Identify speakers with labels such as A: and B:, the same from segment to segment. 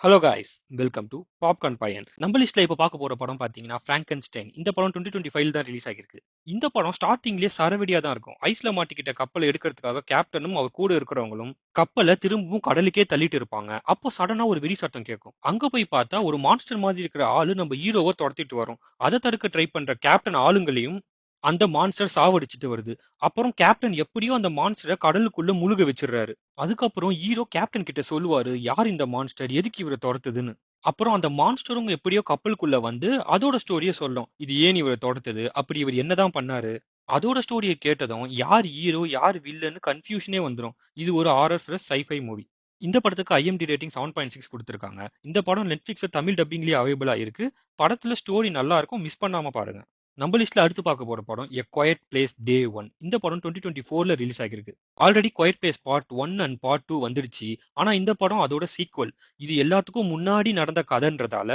A: Hello guys welcome to popcorn பையன் நம்ம லிஸ்ட்ல இப்போ பார்க்க போற படம் பாத்தீங்கன்னா ஃப்ராங்கன்ஸ்டைன் இந்த படம் டுவெண்ட்டி டுவெண்ட்டி ஃபைவ் தான் ரிலீஸ் ஆகிருக்கு இந்த படம் ஸ்டார்டிங்லேயே சரவெடியா தான் இருக்கும். ஐஸ்ல மாட்டிக்கிட்ட கப்பலை எடுக்கிறதுக்காக கேப்டனும் அவர் கூட இருக்கிறவங்களும் கப்பலை திரும்பவும் கடலுக்கே தள்ளிட்டு இருப்பாங்க. அப்போ சடனா ஒரு வெடி சட்டம் கேட்கும். அங்க போய் பார்த்தா ஒரு மான்ஸ்டர் மாதிரி இருக்கிற ஆளு நம்ம ஹீரோவை துரத்திட்டு வரும். அதை தடுக்க ட்ரை பண்ற கேப்டன் ஆளுங்களையும் அந்த மான்ஸ்டர் சாவடிச்சிட்டு வருது. அப்புறம் கேப்டன் எப்படியோ அந்த மான்ஸ்டரை கடலுக்குள்ள முழுக வச்சிடுறாரு. அதுக்கப்புறம் ஹீரோ கேப்டன் கிட்ட சொல்லுவாரு யார் இந்த மான்ஸ்டர் எதுக்கு இவரை துரத்துதுன்னு? அப்புறம் அந்த மான்ஸ்டரும் எப்படியோ கப்பலுக்குள்ள வந்து அதோட ஸ்டோரியை சொல்லும். இது ஏன் இவரை துரத்துது? அப்படி இவர் என்னதான் பண்ணாரு? அதோட ஸ்டோரியை கேட்டதும் யார் ஹீரோ யார் வில்லன்னு கன்ஃபியூஷனே வந்துடும் இது ஒரு ஆர்எஸ் பிளஸ் சைஃபை மூவி இந்த படத்துக்கு IMDb rating seven point six கொடுத்துருக்காங்க. இந்த படம் நெட்ஃபிளிக்ஸ்ல தமிழ் டப்பிங்லேயே அவைலபிளா இருக்கு. படத்துல ஸ்டோரி நல்லா இருக்கும். மிஸ் பண்ணாம பாருங்க. நம்ம லிஸ்ட்ல அடுத்து பார்க்க போற படம் a quiet place day one இந்த படம் டுவெண்ட்டி டுவெண்ட்டி ஃபோர்ல ரிலீஸ் ஆகிருக்கு already quiet place part one and part two வந்துருச்சு ஆனா இந்த படம் அதோட சீக்வல் இது எல்லாத்துக்கும் முன்னாடி நடந்த கதைன்றதால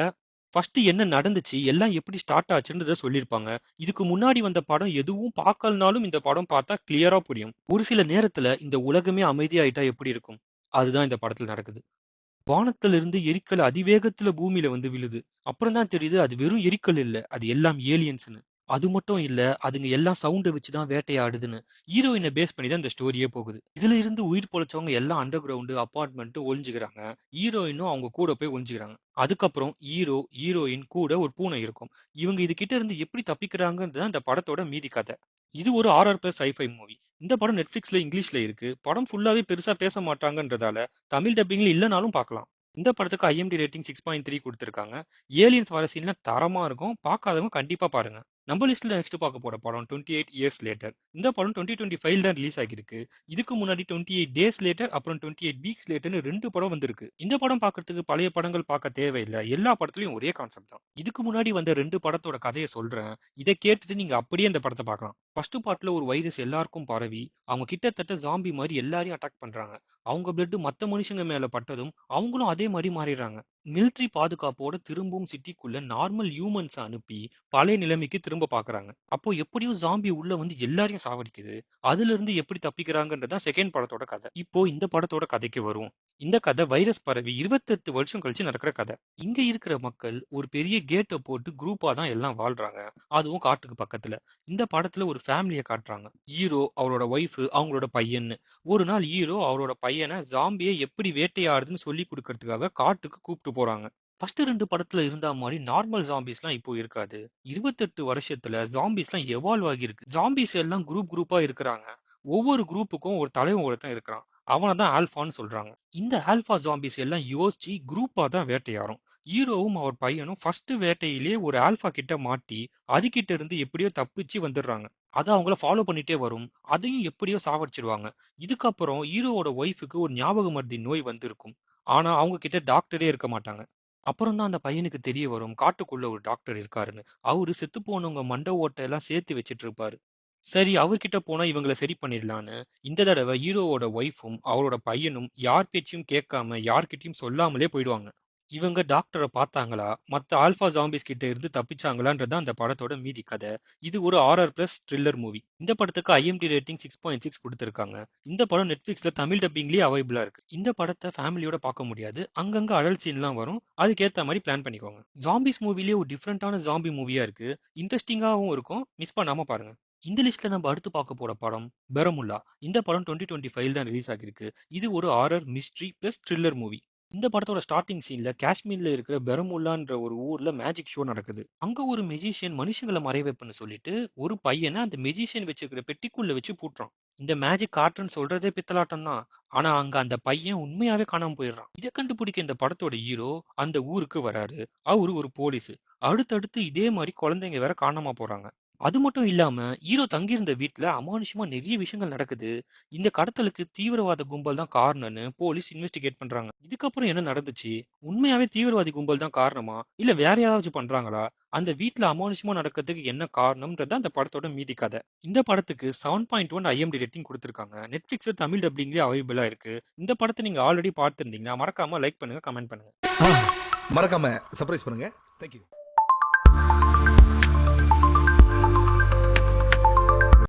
A: ஃபர்ஸ்ட் என்ன நடந்துச்சு எல்லாம் எப்படி ஸ்டார்ட் ஆச்சுன்றத சொல்லியிருப்பாங்க. இதுக்கு முன்னாடி வந்த படம் எதுவும் பார்க்கலனாலும் இந்த படம் பார்த்தா கிளியரா புரியும். ஒரு சில நேரத்துல இந்த உலகமே அமைதியாயிட்டா எப்படி இருக்கும்? அதுதான் இந்த படத்துல நடக்குது. வானத்துல இருந்து எரிக்கல் அதிவேகத்துல பூமியில வந்து விழுது. அப்புறம் தான் தெரியுது அது வெறும் எரிக்கல் இல்ல அது எல்லாம் ஏலியன்ஸ்னு அது மட்டும் இல்ல அதுங்க எல்லாம் சவுண்டை வச்சுதான் வேட்டையாடுதுன்னு ஹீரோயினை பேஸ் பண்ணி தான் இந்த ஸ்டோரியே போகுது. இதுல இருந்து உயிர் பொழைச்சவங்க எல்லாம் அண்டர் கிரவுண்டு அப்பார்ட்மெண்ட் ஒழிஞ்சுக்கிறாங்க ஹீரோயினும் அவங்க கூட போய் ஒழிஞ்சுக்கிறாங்க அதுக்கப்புறம் ஹீரோ ஹீரோயின் கூட ஒரு பூனை இருக்கும். இவங்க இது கிட்ட இருந்து எப்படி தப்பிக்கிறாங்கன்றது இந்த படத்தோட மீதி கதை. இது ஒரு ஆர்ஆர் பிளஸ் ஐஃபை மூவி இந்த படம் நெட்ஃபிளிக்ஸ்ல இங்கிலீஷ்ல இருக்கு. படம் ஃபுல்லாவே பெருசா பேச மாட்டாங்கன்றதால தமிழ் டப்பிங்ல இல்லைனாலும் பார்க்கலாம். இந்த படத்துக்கு IMDb rating six point three கொடுத்துருக்காங்க. ஏலியன்ஸ் வர சீன்ல தரமா இருக்கும். பார்க்காதவங்க கண்டிப்பா பாருங்க. நம்ம லிஸ்ட்ல நெக்ஸ்ட் பார்க்க போற படம் டுவெண்ட்டி எயிட் இயர்ஸ் லேட்டர் இந்த படம் டுவெண்ட்டி டுவெண்ட்டி ஃபைவ் தான் ரிலீஸ் ஆகிருக்கு இதுக்கு முன்னாடி டுவெண்ட்டி எயிட் டேஸ் லேட்டர் அப்புறம் டுவெண்ட்டி எயிட் வீக்ஸ் லேட்டர்னு ரெண்டு படம் வந்திருக்கு. இந்த படம் பார்க்கறதுக்கு பழைய படங்கள் பார்க்க தேவையில்லை. எல்லா படத்துலயும் ஒரே கான்செப்ட் தான். இதுக்கு முன்னாடி வந்த ரெண்டு படத்தோட கதையை சொல்றேன். இதை கேட்டுட்டு நீங்க அப்படியே இந்த படத்தை பார்க்கலாம். ஃபர்ஸ்ட் பார்ட்ல ஒரு வைரஸ் எல்லாருக்கும் பரவி அவங்க கிட்டத்தட்ட ஜாம்பி மாதிரி எல்லாரையும் அட்டாக் பண்றாங்க. அவங்க பிளட் மத்த மனுஷங்க மேல பட்டதும் அவங்களும் அதே மாதிரி மாறிடுறாங்க. மிலிட்ரி பாதுகாப்போட திரும்பவும் சிட்டிக்குள்ள நார்மல் ஹியூமன்ஸ் அனுப்பி பழைய நிலைமைக்கு திரும்ப பாக்குறாங்க. அப்போ எப்படியும் ஜாம்பி உள்ள வந்து எல்லாரையும் சாவடிக்குது அதுல இருந்து எப்படி தப்பிக்கிறாங்கன்றதான் செகண்ட் படத்தோட கதை. இப்போ இந்த படத்தோட கதைக்கு வரும் இந்த கதை வைரஸ் பரவி இருபத்தெட்டு வருஷம் கழிச்சு நடக்கிற கதை. இங்க இருக்கிற மக்கள் ஒரு பெரிய கேட்டை போட்டு குரூப்பா தான் எல்லாம் வாழ்றாங்க. அதுவும் காட்டுக்கு பக்கத்துல. இந்த படத்துல ஒரு ஃபேமிலியை காட்டுறாங்க. ஹீரோ அவரோட ஒய்ஃப் அவங்களோட பையன்னு. ஒரு நாள் ஹீரோ அவரோட பையனை ஜாம்பியை எப்படி வேட்டையாடுதுன்னு சொல்லி கொடுக்கறதுக்காக காட்டுக்கு கூப்பிட்டு போறாங்க. ஃபர்ஸ்ட் ரெண்டு படத்துல இருந்த மாதிரி நார்மல் ஜாம்பிஸ்லாம் இப்போ இருக்காது. இருபத்தெட்டு வருஷத்துல ஜாம்பிஸ்லாம் எவால்வ் ஆகியிருக்கு ஜாம்பிஸ் எல்லாம் குரூப் குரூப்பா இருக்கிறாங்க. ஒவ்வொரு குரூப்புக்கும் ஒரு தலைவன் ஒருத்தன் இருக்கிறான். அவனை தான் ஆல்ஃபான்னு சொல்றாங்க. இந்த ஆல்ஃபா ஜாம்பிஸ் எல்லாம் யோசிச்சு குரூப்பா தான் வேட்டையாடும். ஹீரோவும் அவர் பையனும் ஃபர்ஸ்ட் வேட்டையிலேயே ஒரு ஆல்ஃபா கிட்ட மாட்டி அதுகிட்ட இருந்து எப்படியோ தப்பிச்சு வந்துடுறாங்க. அது அவங்கள ஃபாலோ பண்ணிட்டே வரும். அதையும் எப்படியோ சாவடிச்சிருவாங்க. இதுக்கப்புறம் ஹீரோவோட ஒய்ஃபுக்கு ஒரு ஞாபக மருதி நோய் வந்திருக்கும். ஆனா அவங்க கிட்ட டாக்டரே இருக்க மாட்டாங்க. அப்புறம் தான் அந்த பையனுக்கு தெரிய வரும். காட்டுக்குள்ள ஒரு டாக்டர் இருக்காருன்னு. அவரு செத்து போனவங்க மண்டை ஓட்டை எல்லாம் சேர்த்து வச்சிட்டு இருப்பாரு. சரி அவர்கிட்ட போனா இவங்களை சரி பண்ணிடலான்னு. இந்த தடவை ஹீரோவோட ஒய்ஃபும் அவரோட பையனும் யார் பேச்சையும் கேட்காம யார்கிட்டயும் சொல்லாமலே போயிடுவாங்க. இவங்க டாக்டரை பார்த்தாங்களா? மற்ற ஆல்பா ஜாம்பிஸ் கிட்ட இருந்து தப்பிச்சாங்களான்றது அந்த படத்தோட மீதி கதை. இது ஒரு ஆர்ஆர் பிளஸ் த்ரில்லர் மூவி இந்த படத்துக்கு IMDb rating six point six கொடுத்துருக்காங்க. இந்த படம் நெட்ஃபிளிக்ஸ்ல தமிழ் டப்பிங்லயே அவைபிளா இருக்கு. இந்த படத்தை ஃபேமிலியோட பார்க்க முடியாது. அங்கங்க அடல் சீன்லாம் வரும். அதுக்கேத்த மாதிரி பிளான் பண்ணிக்கோங்க. ஜாம்பிஸ் மூவிலேயே ஒரு டிஃப்ரெண்டான ஜாம்பி மூவியா இருக்கு. இன்ட்ரெஸ்டிங்காகவும் இருக்கும். மிஸ் பண்ணாம பாருங்க. இந்த லிஸ்ட்ல நம்ம அடுத்து பார்க்க போற படம் பெரமுல்லா. இந்த படம் டுவெண்ட்டி டுவெண்ட்டி ஃபைவ் தான் ரிலீஸ் ஆகிருக்கு இது ஒரு horror mystery plus thriller movie இந்த படத்தோட ஸ்டார்டிங் சீன்ல காஷ்மீர்ல இருக்கிற பெரமுல்லான்ற ஒரு ஊர்ல மேஜிக் ஷோ நடக்குது. அங்க ஒரு மெஜிஷியன் மனுஷங்களை மறைவைப்புன்னு சொல்லிட்டு ஒரு பையனை அந்த மெஜிஷியன் வச்சிருக்கிற பெட்டிக்குள்ள வச்சு பூட்டுறான். இந்த மேஜிக் காட்டுன்னு சொல்றதே பித்தலாட்டம் தான். ஆனா அங்க அந்த பையன் உண்மையாவே காணாம போயிடுறான். இதை கண்டுபிடிக்க இந்த படத்தோட ஹீரோ அந்த ஊருக்கு வராரு. அவரு ஒரு போலீஸ் அடுத்தடுத்து இதே மாதிரி குழந்தைங்க வேற காணாம போறாங்க. அது மட்டும் இல்லாம ஹீரோ தங்கியிருந்த வீட்டுல அமானுஷமா நிறைய விஷயங்கள் நடக்குது. இந்த கடத்தலுக்கு தீவிரவாத கும்பல் தான் காரணம்னு போலீஸ் இன்வெஸ்டிகேட் பண்றாங்க. இதுக்கப்புறம் என்ன நடந்துச்சு? உண்மையாவே தீவிரவாதி கும்பல் தான் காரணமா? இல்ல வேற யாராச்சும் பண்றாங்களா? அந்த வீட்டுல அமானுஷமா நடக்கிறதுக்கு என்ன காரணம்ன்றது அந்த படத்தோட மீதி கதை. இந்த படத்துக்கு seven point one IMDb rating கொடுத்துருக்காங்க. நெட்ஃபிளிக்ஸ்ல தமிழ் டப்பிங்லேயே அவைலபிளா இருக்கு. இந்த படத்தை நீங்க ஆல்ரெடி பார்த்துருந்தீங்கன்னா மறக்காம லைக் பண்ணுங்க கமெண்ட் பண்ணுங்க.
B: மறக்காம சர்ப்ரைஸ் பண்ணுங்க. தேங்க்யூ